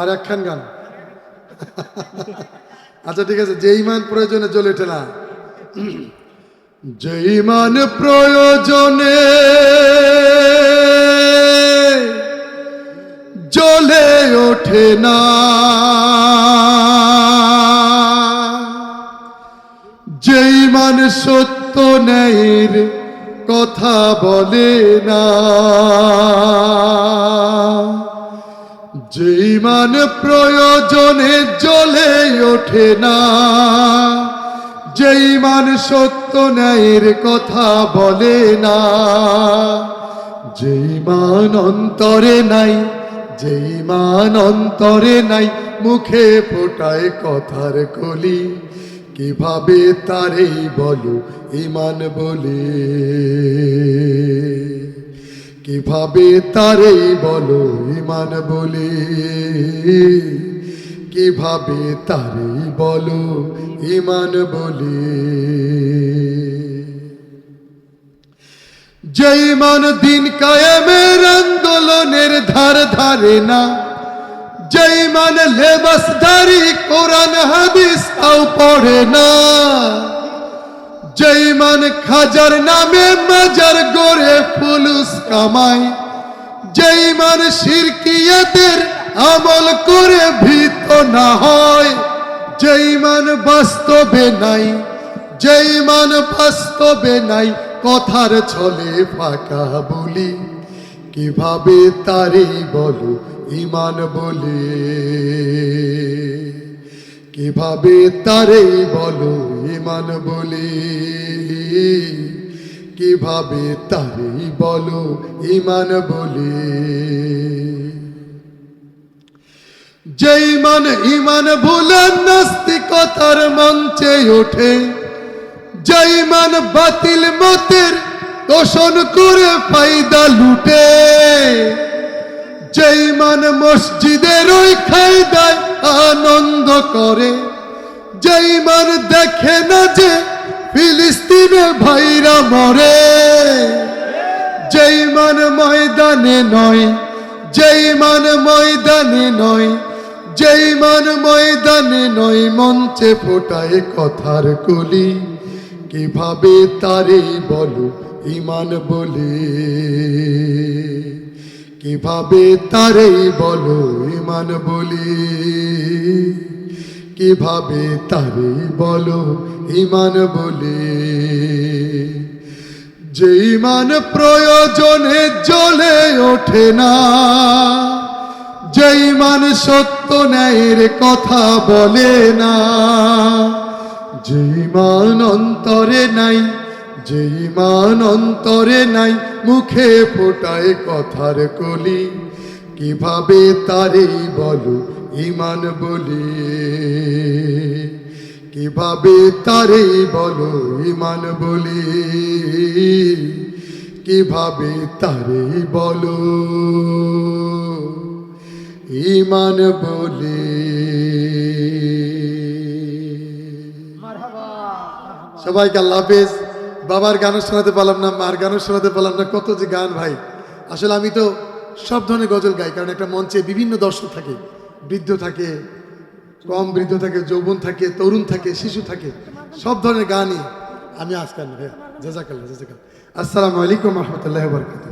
আর একখান গান। আচ্ছা ঠিক আছে যে ইমান প্রয়োজনে জ্বলে না। যে ইমান প্রয়োজনে জ্বলে ওঠে না যে ইমান সত্য ন্যায়ের কথা বলে না। যে ইমান প্রয়োজনে জ্বলে ওঠে না যে ইমান সত্য ন্যায়ের কথা বলে না যে ইমান অন্তরে নাই যে ইমান অন্তরে নাই, মুখে ফোটায় কথার কলি, কীভাবে তারেই বলো ইমান বলে? কীভাবে তারেই বলো ইমান বলে? কীভাবে তারেই বলো ইমান বলে? যেই মান দিন কায়েমের আন্দোলনের ধার ধারে না, যেই মান লেবাসধারী কোরআন হাদিস তাও পড়ে না। খাজার নামে মাজার গড়ে ফুলুস কামায় যেই মান শিরকিয়াতের আমল করে ভীত না হয়, যেই মান বাস্তবে নাই, যেই মান বাস্তবে নাই, কথার ছলে ফাঁকা বলি। কীভাবে তারে বলো ইমান বলে? কীভাবে তারে বলো ইমান বলে? কীভাবে তারে বলো ইমান বলে? যেই মান ইমান ভুলে নাস্তিকতার মঞ্চে ওঠে, যেই মান বাতিল মতের দোষণ করে ফায়দা লুটে, যেই মান মসজিদের ওই খায়দায় আনন্দ করে, যেই মান দেখে না যে ফিলিস্তিনে ভাইরা মরে। যেই মান ময়দানে নয়, যেই মান ময়দানে নয়, যেই মান ময়দানে নয়, মঞ্চে ফোটায় কথার কলি। কীভাবে তারে বলো ইমান বলে? কীভাবে তারে বলো ইমান বলে? কীভাবে তারে বলো ইমান বলে? যে ইমান প্রয়োজনে জ্বলে ওঠে না যে ইমান সত্য ন্যায়ের কথা বলে না যে ইমান অন্তরে নাই যে ইমান অন্তরে নাই, মুখে ফোটায় কথার কলি, কীভাবে তারে বলো ইমান বলে। কীভাবে তারে বলো ইমান বলে? কীভাবে তারে বলো? ইমান বলে। সবাইকে আল্লাহ হাফেজ। বাবার গানও শোনাতে পারলাম না মার গানও শোনাতে পারলাম না কত যে গান ভাই। আসলে আমি তো সব ধরনের গজল গাই কারণ একটা মঞ্চে বিভিন্ন দর্শক থাকে। বৃদ্ধ থাকে, কম বৃদ্ধ থাকে, যৌবন থাকে, তরুণ থাকে, শিশু থাকে, সব ধরনের গানই আমি আজকাল জাজাকাল্লা জাজাকাল আসসালামু আলাইকুম রহমতুল্লাহ বরকাত